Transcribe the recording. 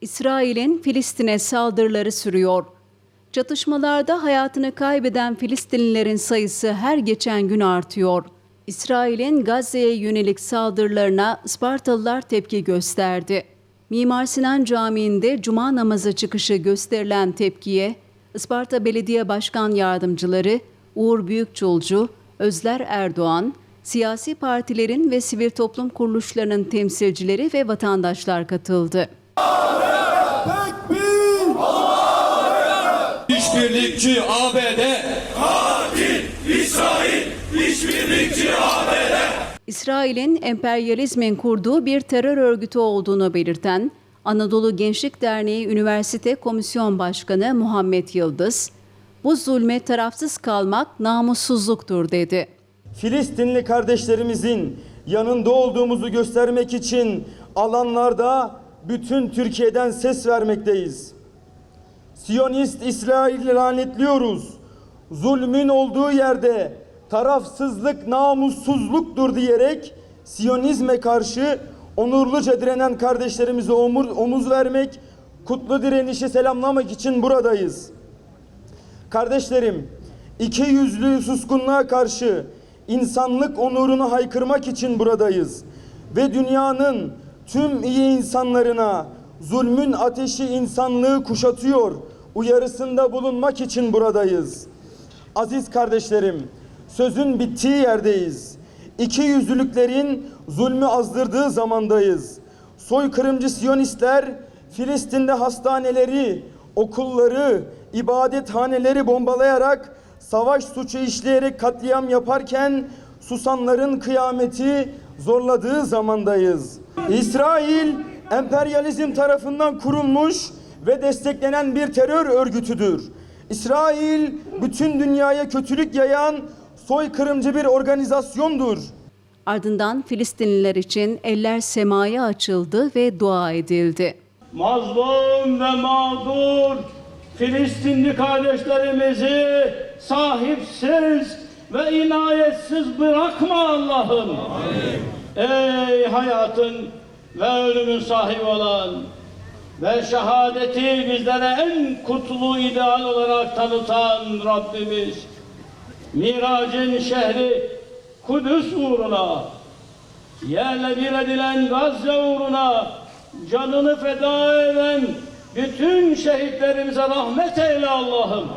İsrail'in Filistin'e saldırıları sürüyor. Çatışmalarda hayatını kaybeden Filistinlilerin sayısı her geçen gün artıyor. İsrail'in Gazze'ye yönelik saldırılarına Spartalılar tepki gösterdi. Mimar Sinan Camii'nde cuma namazı çıkışı gösterilen tepkiye Isparta Belediye Başkan Yardımcıları Uğur Büyükçulcu, Özler Erdoğan, siyasi partilerin ve sivil toplum kuruluşlarının temsilcileri ve vatandaşlar katıldı. İşbirlikçi ABD İsrail'in emperyalizmin kurduğu bir terör örgütü olduğunu belirten Anadolu Gençlik Derneği Üniversite Komisyon Başkanı Muhammed Yıldız, bu zulme tarafsız kalmak namussuzluktur dedi. Filistinli kardeşlerimizin yanında olduğumuzu göstermek için alanlarda bütün Türkiye'den ses vermekteyiz. Siyonist İsrail'i lanetliyoruz. Zulmün olduğu yerde tarafsızlık namussuzluktur diyerek Siyonizme karşı onurluca direnen kardeşlerimize omur- omuz vermek, kutlu direnişi selamlamak için buradayız. Kardeşlerim, iki yüzlü suskunluğa karşı insanlık onurunu haykırmak için buradayız. Ve dünyanın tüm iyi insanlarına zulmün ateşi insanlığı kuşatıyor uyarısında bulunmak için buradayız. Aziz kardeşlerim, sözün bittiği yerdeyiz. İki yüzlülüklerin zulmü azdırdığı zamandayız. Soykırımcı Siyonistler Filistin'de hastaneleri, okulları, ibadethaneleri bombalayarak savaş suçu işleyerek katliam yaparken susanların kıyameti zorladığı zamandayız. İsrail emperyalizm tarafından kurulmuş ve desteklenen bir terör örgütüdür. İsrail bütün dünyaya kötülük yayan soykırımcı bir organizasyondur. Ardından Filistinliler için eller semaya açıldı ve dua edildi. mazlum ve mağdur Filistinli kardeşlerimizi sahipsiz ve inayetsiz bırakma Allah'ım. Ey hayatın ve ölümün sahibi olan ve şehadeti bizlere en kutlu ideal olarak tanıtan Rabbimiz. Miracın şehri Kudüs uğruna yerle bir edilen Gazze uğruna canını feda eden bütün şehitlerimize rahmet eyle Allah'ım.